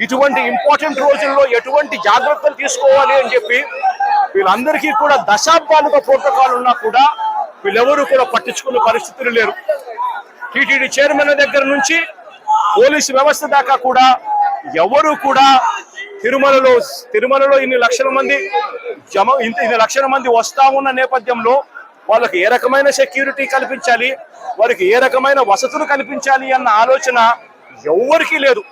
ఇటువంటి ఇంపార్టెంట్ రోజుల్లో ఎటువంటి జాగ్రత్తలు తీసుకోవాలి అని చెప్పి వీళ్ళందరికీ కూడా దశాబ్దాలుగా ప్రోటోకాల్ ఉన్నా కూడా వీళ్ళెవరూ కూడా పట్టించుకునే పరిస్థితులు లేరు. టీటీడీ చైర్మన్ దగ్గర నుంచి పోలీసు వ్యవస్థ దాకా కూడా ఎవరు కూడా తిరుమలలో తిరుమలలో ఇన్ని లక్షల మంది జమ ఇంత ఇన్ని లక్షల మంది వస్తా ఉన్న నేపథ్యంలో వాళ్ళకి ఏ రకమైన సెక్యూరిటీ కల్పించాలి వారికి ఏ రకమైన వసతులు కల్పించాలి అన్న ఆలోచన ఎవరికీ లేదు.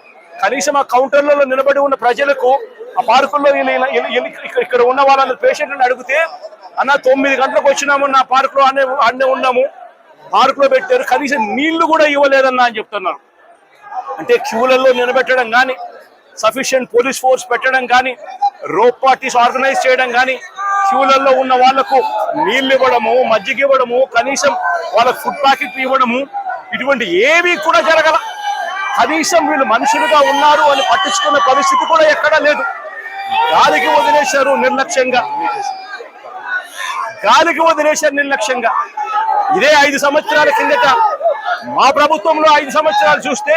కనీసం ఆ కౌంటర్లలో నిలబడి ఉన్న ప్రజలకు ఆ పార్కుల్లో ఇక్కడ- ఇక్కడ ఉన్న వాళ్ళని పేషెంట్ని అడిగితే అన్న తొమ్మిది గంటలకు వచ్చినాము నా పార్కులో అనే అన్నే ఉన్నాము. పార్కులో పెట్టారు. కనీసం నీళ్ళు కూడా ఇవ్వలేదన్నా అని చెప్తున్నారు. అంటే క్యూలలో నిలబెట్టడం కానీ సఫిషియంట్ పోలీస్ ఫోర్స్ పెట్టడం కానీ రోప్ పార్టీస్ ఆర్గనైజ్ చేయడం కానీ క్యూలలో ఉన్న వాళ్ళకు నీళ్ళు ఇవ్వడము మజ్జిగ ఇవ్వడము కనీసం వాళ్ళకు ఫుడ్ ప్యాకెట్లు ఇవ్వడము ఇటువంటి ఏవి కూడా జరగల కనీసం వీళ్ళు మనుషులుగా ఉన్నారు అని పట్టించుకున్న పరిస్థితి కూడా ఎక్కడా లేదు. గాలికి వదిలేశారు నిర్లక్ష్యంగా. గాలికి వదిలేశారు నిర్లక్ష్యంగా. ఇదే ఐదు సంవత్సరాల కిందట మా ప్రభుత్వంలో ఐదు సంవత్సరాలు చూస్తే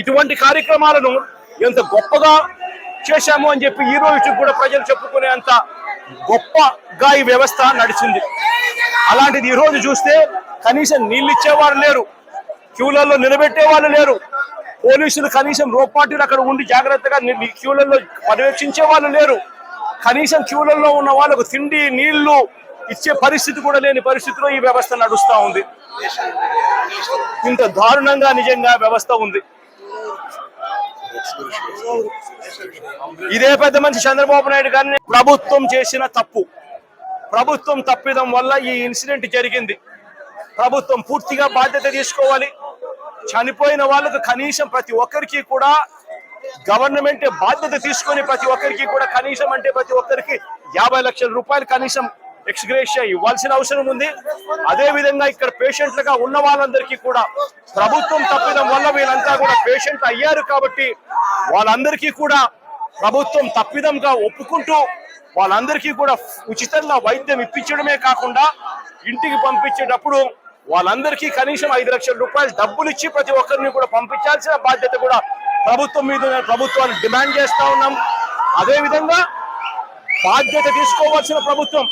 ఇటువంటి కార్యక్రమాలను ఎంత గొప్పగా చేశాము అని చెప్పి ఈ రోజు కూడా ప్రజలు చెప్పుకునే అంత గొప్పగా ఈ వ్యవస్థ నడిచింది. అలాంటిది ఈ రోజు చూస్తే కనీసం నీళ్ళు ఇచ్చేవారు లేరు. క్యూలలో నిలబెట్టేవాళ్ళు లేరు. పోలీసులు కనీసం రోపాటీలు అక్కడ ఉండి జాగ్రత్తగా క్యూలలో పర్యవేక్షించే వాళ్ళు లేరు. కనీసం క్యూలలో ఉన్న వాళ్ళకు తిండి నీళ్ళు ఇచ్చే పరిస్థితి కూడా లేని పరిస్థితిలో ఈ వ్యవస్థ నడుస్తూ ఉంది. ఇంత దారుణంగా నిజంగా వ్యవస్థ ఉంది. ఇదే పెద్ద మనిషి చంద్రబాబు నాయుడు గారిని ప్రభుత్వం చేసిన తప్పు. ప్రభుత్వం తప్పిదం వల్ల ఈ ఇన్సిడెంట్ జరిగింది. ప్రభుత్వం పూర్తిగా బాధ్యత తీసుకోవాలి. చనిపోయిన వాళ్ళకు కనీసం ప్రతి ఒక్కరికి కూడా గవర్నమెంట్ బాధ్యత తీసుకొని ప్రతి ఒక్కరికి కూడా కనీసం అంటే ప్రతి ఒక్కరికి యాభై లక్షల రూపాయలు కనీసం ఎక్స్గ్రేషియా ఇవ్వాల్సిన అవసరం ఉంది. అదే విధంగా ఇక్కడ పేషెంట్లుగా ఉన్న వాళ్ళందరికీ కూడా ప్రభుత్వం తప్పిదం వల్ల వీళ్ళంతా కూడా పేషెంట్ అయ్యారు కాబట్టి వాళ్ళందరికీ కూడా ప్రభుత్వం తప్పిదంగా ఒప్పుకుంటూ వాళ్ళందరికీ కూడా ఉచితంగా వైద్యం ఇప్పించడమే కాకుండా ఇంటికి పంపించేటప్పుడు వాళ్ళందరికీ కనీసం ఐదు లక్షల రూపాయలు డబ్బులు ఇచ్చి ప్రతి ఒక్కరిని కూడా పంపించాల్సిన బాధ్యత కూడా ప్రభుత్వం మీద ప్రభుత్వాన్ని డిమాండ్ చేస్తా ఉన్నాం. అదేవిధంగా బాధ్యత తీసుకోవాల్సిన ప్రభుత్వం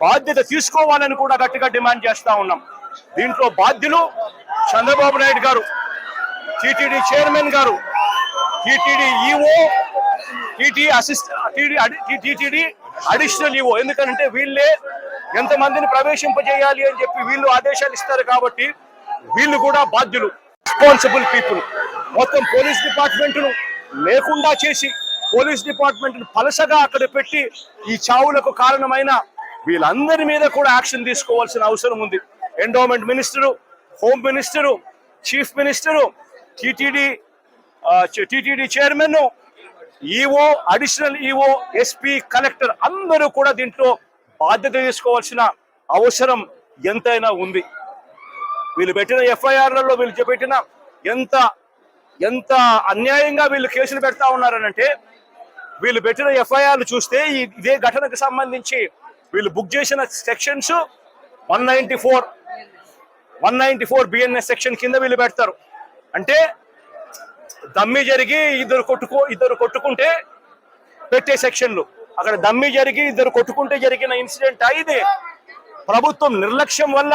బాధ్యత తీసుకోవాలని కూడా గట్టిగా డిమాండ్ చేస్తా ఉన్నాం. దీంట్లో బాధ్యులు Chandrababu Naidu garu TTD chairman garu TTD EO TT assist TTD additional EO. ఎందుకంటే వీళ్ళే ఎంతమందిని ప్రవేశింపజేయాలి అని చెప్పి వీళ్ళు ఆదేశాలు ఇస్తారు కాబట్టి వీళ్ళు కూడా బాధ్యులు రెస్పాన్సిబుల్ పీపుల్ మొత్తం పోలీస్ డిపార్ట్మెంట్ను లేకుండా చేసి పోలీస్ డిపార్ట్మెంట్ను పలసగా అక్కడ పెట్టి ఈ చావులకు కారణమైన వీళ్ళందరి మీద కూడా యాక్షన్ తీసుకోవాల్సిన అవసరం ఉంది. Endowment minister home minister chief minister TTD TTD chairman EO additional EO SP collector అందరూ కూడా దీంట్లో బాధ్యత తీసుకోవాల్సిన అవసరం ఎంతైనా ఉంది. వీళ్ళు పెట్టిన ఎఫ్ఐఆర్లలో వీళ్ళు పెట్టిన ఎంత ఎంత అన్యాయంగా వీళ్ళు కేసులు పెడతా ఉన్నారనంటే వీళ్ళు పెట్టిన ఎఫ్ఐఆర్లు చూస్తే ఇదే ఘటనకు సంబంధించి వీళ్ళు బుక్ చేసిన sections one ninety four one ninety four BNS section కింద వీళ్ళు పెడతారు. అంటే దమ్మి జరిగి ఇద్దరు కొట్టుకో ఇద్దరు కొట్టుకుంటే పెట్టే సెక్షన్లు. అక్కడ దమ్మి జరిగి ఇద్దరు కొట్టుకుంటే జరిగిన ఇన్సిడెంట్ ఇది ప్రభుత్వం నిర్లక్ష్యం వల్ల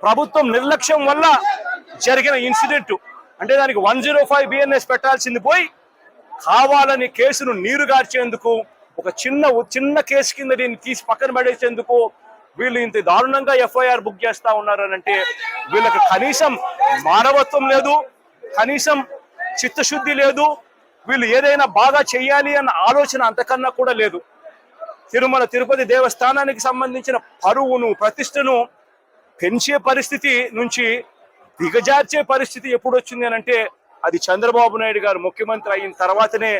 ప్రభుత్వం నిర్లక్ష్యం వల్ల జరిగిన ఇన్సిడెంట్. అంటే దానికి వన్ జీరో ఫైవ్ బిఎన్ఎస్ పెట్టాల్సింది పోయి కావాలని కేసును నీరు గార్చేందుకు ఒక చిన్న చిన్న కేసు కింద దీన్ని తీసి పక్కన పడేసేందుకు వీళ్ళు ఇంత దారుణంగా ఎఫ్ఐఆర్ బుక్ చేస్తా ఉన్నారనంటే వీళ్ళకి కనీసం మానవత్వం లేదు కనీసం చిత్తశుద్ధి లేదు వీళ్ళు ఏదైనా బాగా చేయాలి అన్న ఆలోచన అంతకన్నా కూడా లేదు. తిరుమల తిరుపతి దేవస్థానానికి సంబంధించిన పరువును ప్రతిష్టను పెంచే పరిస్థితి నుంచి దిగజార్చే పరిస్థితి ఎప్పుడు వచ్చింది అని అంటే అది చంద్రబాబు నాయుడు గారు ముఖ్యమంత్రి అయిన తర్వాతనే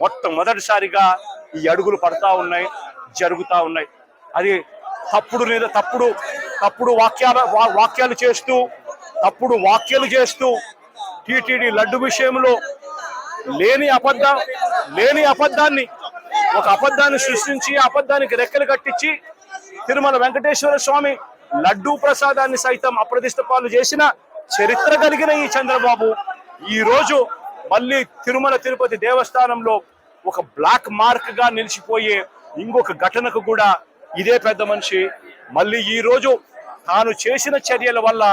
మొట్టమొదటిసారిగా ఈ అడుగులు పడతా ఉన్నాయి జరుగుతూ ఉన్నాయి. అది తప్పుడు మీద తప్పుడు తప్పుడు వాక్యాల వా- వాక్యాలు చేస్తూ తప్పుడు వాక్యాలు చేస్తూ టీటీడీ లడ్డు విషయంలో లేని అబద్ధం లేని అబద్ధాన్ని ఒక అబద్ధాన్ని సృష్టించి అబద్ధానికి రెక్కలు కట్టించి తిరుమల వెంకటేశ్వర స్వామి లడ్డూ ప్రసాదాన్ని సైతం అప్రదిష్ట పాలు చేసిన చరిత్ర కలిగిన ఈ చంద్రబాబు ఈ రోజు మళ్ళీ తిరుమల తిరుపతి దేవస్థానంలో ఒక బ్లాక్ మార్క్గా నిలిచిపోయే ఇంకొక ఘటనకు కూడా ఇదే పెద్ద మనిషి. మళ్ళీ ఈ రోజు తాను చేసిన చర్యల వల్ల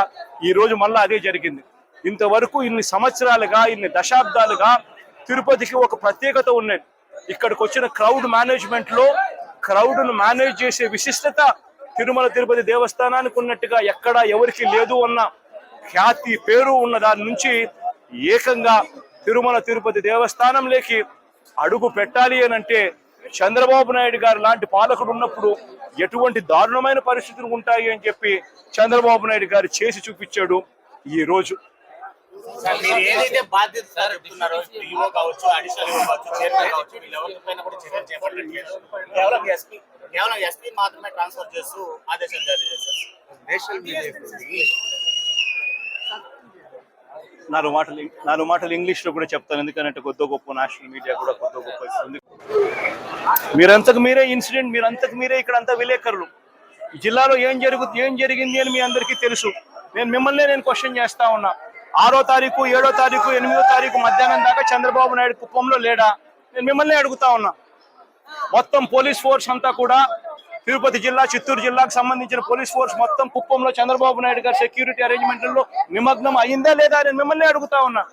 ఈ రోజు మళ్ళీ అదే జరిగింది. ఇంతవరకు ఇన్ని సంవత్సరాలుగా ఇన్ని దశాబ్దాలుగా తిరుపతికి ఒక ప్రత్యేకత ఉన్నది. ఇక్కడికి వచ్చిన క్రౌడ్ మేనేజ్మెంట్లో క్రౌడ్ను మేనేజ్ చేసే విశిష్టత తిరుమల తిరుపతి దేవస్థానానికి ఉన్నట్టుగా ఎక్కడ ఎవరికి లేదు అన్న ఖ్యాతి పేరు ఉన్న దాని నుంచి ఏకంగా తిరుమల తిరుపతి దేవస్థానంలోకి అడుగు పెట్టాలి అని అంటే చంద్రబాబు నాయుడు గారు లాంటి పాలకుడు ఉన్నప్పుడు ఎటువంటి దారుణమైన పరిస్థితులు ఉంటాయి అని చెప్పి చంద్రబాబు నాయుడు గారు చేసి చూపించాడు ఈ రోజు. సార్ మీరు ఏదైతే బాధ్యత సార్ చెప్తున్నారో ఈఓ కావచ్చు అడిషనల్ ఈఓ కావచ్చు చైర్మన్ కావచ్చు వీళ్ళెవరి పైన కూడా చర్యలు చేపట్టట్లేదు కేవలం ఎస్పీ కేవలం ఎస్పీ మాత్రమే ట్రాన్స్ఫర్ చేస్తూ ఆదేశాలు జారీ చేశారు. నేషనల్ మీడియా నాలుగు మాటలు నాలుగు మాటలు ఇంగ్లీష్లో కూడా చెప్తాను ఎందుకంటే కొద్ది గొప్ప నేషనల్ మీడియా కూడా కొద్ది గొప్ప ఉంది మీరంతకు మీరే ఇన్సిడెంట్ మీరంతకు మీరే ఇక్కడ అంతా విలేకరులు. జిల్లాలో ఏం జరుగుతుంది ఏం జరిగింది అని మీ అందరికీ తెలుసు. నేను మిమ్మల్ని నేను క్వశ్చన్ చేస్తా ఉన్నా. ఆరో తారీఖు ఏడో తారీఖు ఎనిమిదో తారీఖు మధ్యాహ్నం దాకా చంద్రబాబు నాయుడు కుప్పంలో లేడా? నేను మిమ్మల్ని అడుగుతా ఉన్నా. మొత్తం పోలీస్ ఫోర్స్ అంతా కూడా తిరుపతి జిల్లా చిత్తూరు జిల్లాకు సంబంధించిన పోలీస్ ఫోర్స్ మొత్తం కుప్పంలో చంద్రబాబు నాయుడు గారి సెక్యూరిటీ అరేంజ్మెంట్లలో నిమగ్నం అయిందా లేదా నేను మిమ్మల్ని అడుగుతా ఉన్నా.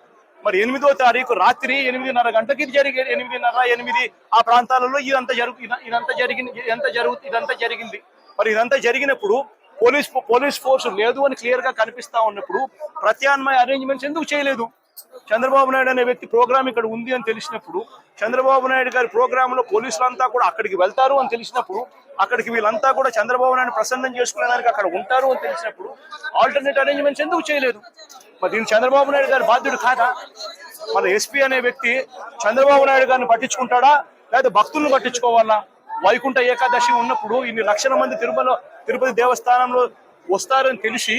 మరి ఎనిమిదో తారీఖు రాత్రి ఎనిమిదిన్నర గంటకి జరిగే ఎనిమిదిన్నర ఎనిమిది ఆ ప్రాంతాలలో ఇదంతా జరుగు ఇదంతా జరిగింది ఇదంతా జరుగు ఇదంతా జరిగింది. మరి ఇదంతా జరిగినప్పుడు పోలీస్ పోలీస్ ఫోర్స్ లేదు అని క్లియర్గా కనిపిస్తా ఉన్నప్పుడు ప్రత్యామ్నాయ అరేంజ్మెంట్స్ ఎందుకు చేయలేదు? చంద్రబాబు నాయుడు అనే వ్యక్తి ప్రోగ్రామ్ ఇక్కడ ఉంది అని తెలిసినప్పుడు చంద్రబాబు నాయుడు గారి ప్రోగ్రామ్లో పోలీసులంతా కూడా అక్కడికి వెళ్తారు అని తెలిసినప్పుడు అక్కడికి వీళ్ళంతా కూడా చంద్రబాబు నాయుడు ప్రసన్నం చేసుకునేదానికి అక్కడ ఉంటారు అని తెలిసినప్పుడు ఆల్టర్నేట్ అరేంజ్మెంట్స్ ఎందుకు చేయలేదు? మరి దీన్ని చంద్రబాబు నాయుడు గారి బాధ్యుడు కాదా? మన ఎస్పీ అనే వ్యక్తి చంద్రబాబు నాయుడు గారిని పట్టించుకుంటాడా? లేదా భక్తులను పట్టించుకోవాలా? వైకుంఠ ఏకాదశి ఉన్నప్పుడు ఇన్ని లక్షల మంది తిరుమల తిరుపతి దేవస్థానంలో వస్తారని తెలిసి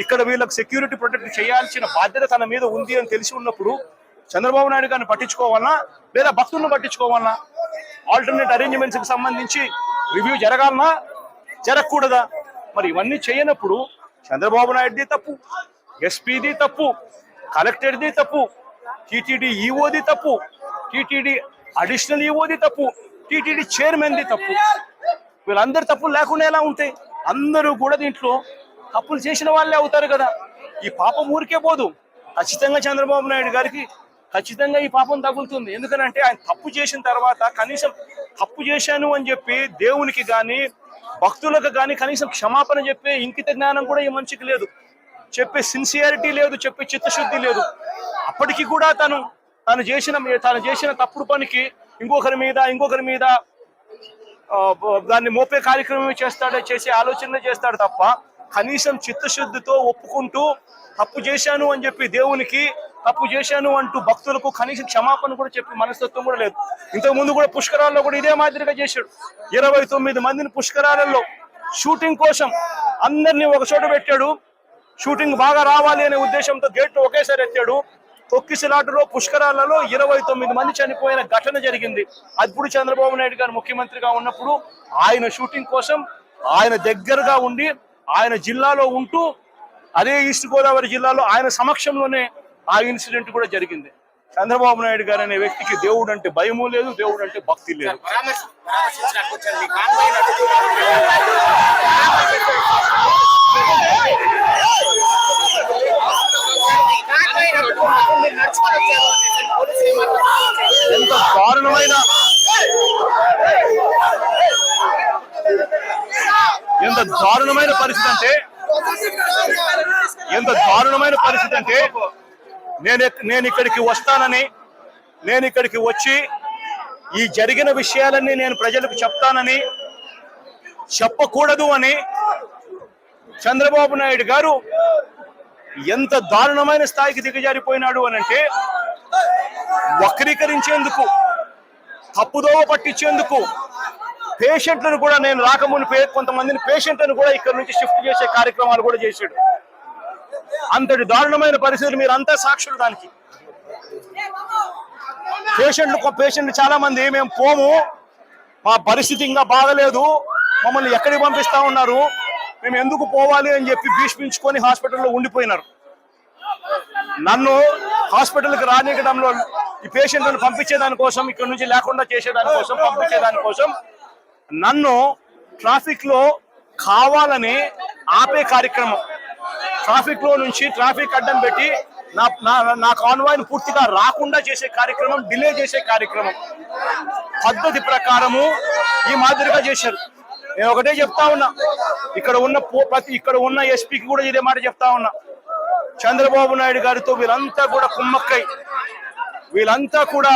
ఇక్కడ వీళ్ళకి సెక్యూరిటీ ప్రొటెక్ట్ చేయాల్సిన బాధ్యత తన మీద ఉంది అని తెలిసి ఉన్నప్పుడు చంద్రబాబు నాయుడు గారిని పట్టించుకోవాలన్నా లేదా భక్తులను పట్టించుకోవాలన్నా ఆల్టర్నేట్ అరేంజ్మెంట్స్కి సంబంధించి రివ్యూ జరగాలనా? జరగకూడదా? మరి ఇవన్నీ చేయనప్పుడు చంద్రబాబు నాయుడుది తప్పు ఎస్పీది తప్పు కలెక్టర్ది తప్పు టీటీడీ ఈఓది తప్పు టీటీడీ అడిషనల్ ఈఓది తప్పు టీటీడీ చైర్మన్ది తప్పు. వీళ్ళందరూ తప్పులు లేకుండా ఎలా ఉంటాయి? అందరూ కూడా దీంట్లో తప్పులు చేసిన వాళ్ళే అవుతారు కదా. ఈ పాపం ఊరికే పోదు. ఖచ్చితంగా చంద్రబాబు నాయుడు గారికి ఖచ్చితంగా ఈ పాపం తగులుతుంది. ఎందుకనంటే ఆయన తప్పు చేసిన తర్వాత కనీసం తప్పు చేశాను అని చెప్పి దేవునికి కానీ భక్తులకు కానీ కనీసం క్షమాపణ చెప్పే ఇంకిత జ్ఞానం కూడా ఈ మనిషికి లేదు. చెప్పే సిన్సియారిటీ లేదు చెప్పే చిత్తశుద్ధి లేదు. అప్పటికి కూడా తను తను చేసిన తను చేసిన తప్పుడు పనికి ఇంకొకరి మీద ఇంకొకరి మీద దాన్ని మోపే కార్యక్రమం చేస్తాడో చేసే ఆలోచన చేస్తాడు తప్ప కనీసం చిత్తశుద్ధితో ఒప్పుకుంటూ తప్పు చేశాను అని చెప్పి దేవునికి తప్పు చేశాను అంటూ భక్తులకు కనీసం క్షమాపణ కూడా చెప్పి మనస్తత్వం కూడా లేదు. ఇంతకు ముందు కూడా పుష్కరాల్లో కూడా ఇదే మాదిరిగా చేశాడు. ఇరవై తొమ్మిది మందిని పుష్కరాలలో షూటింగ్ కోసం అందరినీ ఒక చోట పెట్టాడు. షూటింగ్ బాగా రావాలి అనే ఉద్దేశంతో గేట్లు ఒకేసారి ఎత్తాడు. తొక్కిసలాటలో పుష్కరాలలో ఇరవై తొమ్మిది మంది చనిపోయిన ఘటన జరిగింది. అప్పుడు చంద్రబాబు నాయుడు గారు ముఖ్యమంత్రిగా ఉన్నప్పుడు ఆయన షూటింగ్ కోసం ఆయన దగ్గరగా ఉండి ఆయన జిల్లాలో ఉంటూ అదే ఈస్ట్ గోదావరి జిల్లాలో ఆయన సమక్షంలోనే ఆ ఇన్సిడెంట్ కూడా జరిగింది. చంద్రబాబు నాయుడు గారు అనే వ్యక్తికి దేవుడు అంటే భయము లేదు దేవుడు అంటే భక్తి లేదు. ఎంత దారుణమైన ఎంత దారుణమైన పరిస్థితి అంటే ఎంత దారుణమైన పరిస్థితి అంటే నేను నేను ఇక్కడికి వస్తానని నేను ఇక్కడికి వచ్చి ఈ జరిగిన విషయాలన్నీ నేను ప్రజలకు చెప్తానని చెప్పకూడదు అని చంద్రబాబు నాయుడు గారు ఎంత దారుణమైన స్థాయికి దిగజారిపోయినాడు అని అంటే వక్రీకరించేందుకు తప్పుదోవ పట్టించేందుకు పేషెంట్లను కూడా నేను రాకమునిపే కొంతమందిని పేషెంట్లను కూడా ఇక్కడ నుంచి షిఫ్ట్ చేసే కార్యక్రమాలు కూడా చేశాడు. అంతటి దారుణమైన పరిస్థితులు మీరు అంతా సాక్షులు దానికి. పేషెంట్లు పేషెంట్లు చాలా మంది మేము పోము మా పరిస్థితి ఇంకా బాగలేదు మమ్మల్ని ఎక్కడికి పంపిస్తా ఉన్నారు మేము ఎందుకు పోవాలి అని చెప్పి భీష్మించుకొని హాస్పిటల్లో ఉండిపోయినారు. నన్ను హాస్పిటల్కి రానియడంలో ఈ పేషెంట్లను పంపించేదాని కోసం ఇక్కడ నుంచి లేకుండా చేసేదాని కోసం పంపించేదాని కోసం నన్ను ట్రాఫిక్లో కావాలని ఆపే కార్యక్రమం. ట్రాఫిక్లో నుంచి ట్రాఫిక్ అడ్డం పెట్టి నా నా నా కాన్వాయ్ని పూర్తిగా రాకుండా చేసే కార్యక్రమం డిలే చేసే కార్యక్రమం. పద్ధతి ప్రకారము ఈ మాదిరిగా చేశారు. నేను ఒకటే చెప్తా ఉన్నా. ఇక్కడ ఉన్న ప్రతి ఇక్కడ ఉన్న ఎస్పీకి కూడా ఇదే మాట చెప్తా ఉన్నా. చంద్రబాబు నాయుడు గారితో వీళ్ళంతా కూడా కుమ్మక్కై. వీళ్ళంతా కూడా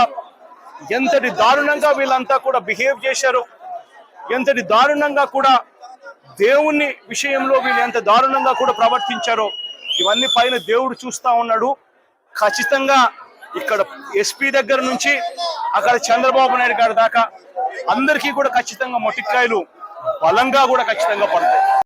ఎంతటి దారుణంగా వీళ్ళంతా కూడా బిహేవ్ చేశారు. ఎంతటి దారుణంగా కూడా దేవుణ్ణి విషయంలో వీళ్ళు ఎంత దారుణంగా కూడా ప్రవర్తించారో ఇవన్నీ పైన దేవుడు చూస్తా ఉన్నాడు. ఖచ్చితంగా ఇక్కడ ఎస్పీ దగ్గర నుంచి అక్కడ చంద్రబాబు నాయుడు గారి దాకా అందరికీ కూడా ఖచ్చితంగా మొటిక్కాయలు బలంగా కూడా ఖచ్చితంగా పడతాయి.